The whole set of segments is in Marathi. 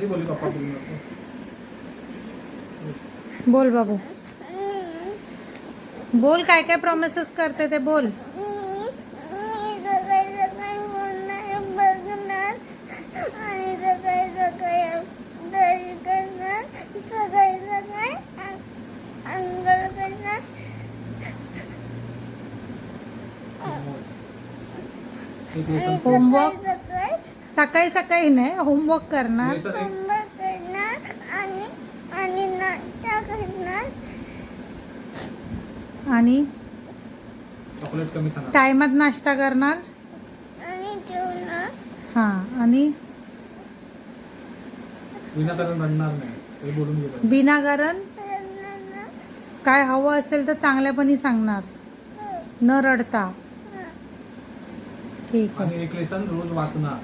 आजी बोलली पप्पा बोलू बोल बाबू। बोल काय काय प्रॉमिसेस करते ते बोल. होमवर्क सकाळी सकाळी नाही होमवर्क करणार. आणि टायमात नाश्ता करणार. हा आणि? हे बिनाकारण? काय हवं असेल तर चांगल्यापणी सांगणार. न रडता. ठीक आहे. आणि एक लेसन रोज वाचणार.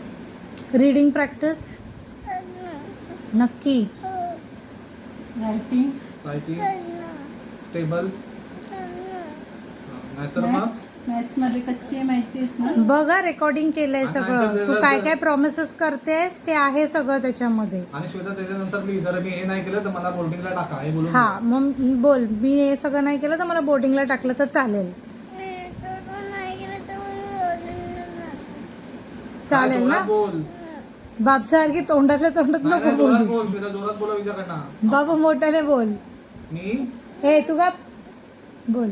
रीडिंग प्रॅक्टिस नक्की. रायटिंग रायटिंग टेबल नाहीतर मग? मॅथ्समध्ये कच्ची आहे माहितीच ना बघा रेकॉर्डिंग केलंय सगळं. तू काय काय प्रॉमिसेस करतेस ते आहे सगळं त्याच्यामध्ये. आणि श्वेता त्याच्यानंतर मी जर मी हे नाही केलं तर मला बोर्डिंगला टाका. हे बोलून हा. मग बोल. मी हे सगळं नाही केलं तर मला बोर्डिंगला टाकलं तर चालेल. चालेल ना? बोल. बापसारखी तोंडातल्या तोंडात नको नाही, जोरात बोलू. बोल श्वेता जोरात बोला विचार करणार. बाबू मोठ्याने बोल. मी? हे तू का बोल.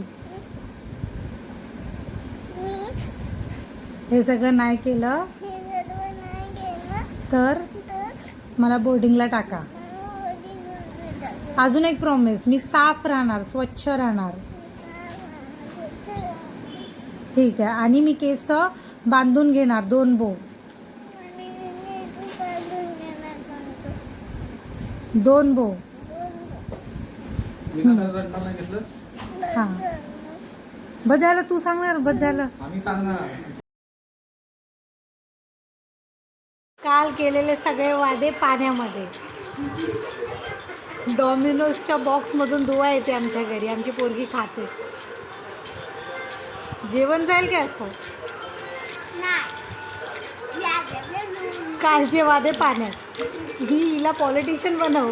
हे सगळं नाही केलं. तर मला बोर्डिंगला टाका. अजून एक प्रॉमिस मी साफ राहणार स्वच्छ राहणार. ठीक आहे. आणि मी केस बांधून घेणार दोन बो. दोन बो. हा. बस झालं तू सांगणार बस झालं. आम्ही सांगणार. काल केलेले सगळे वादे पाण्यामध्ये. डॉमिनोजच्या बॉक्समधून दुवा येते आमच्या घरी. आमची पोरगी खाते. जेवण जाईल काय असं? कालचे वादे पाण्यात. ही हिला पॉलिटिशियन बनव.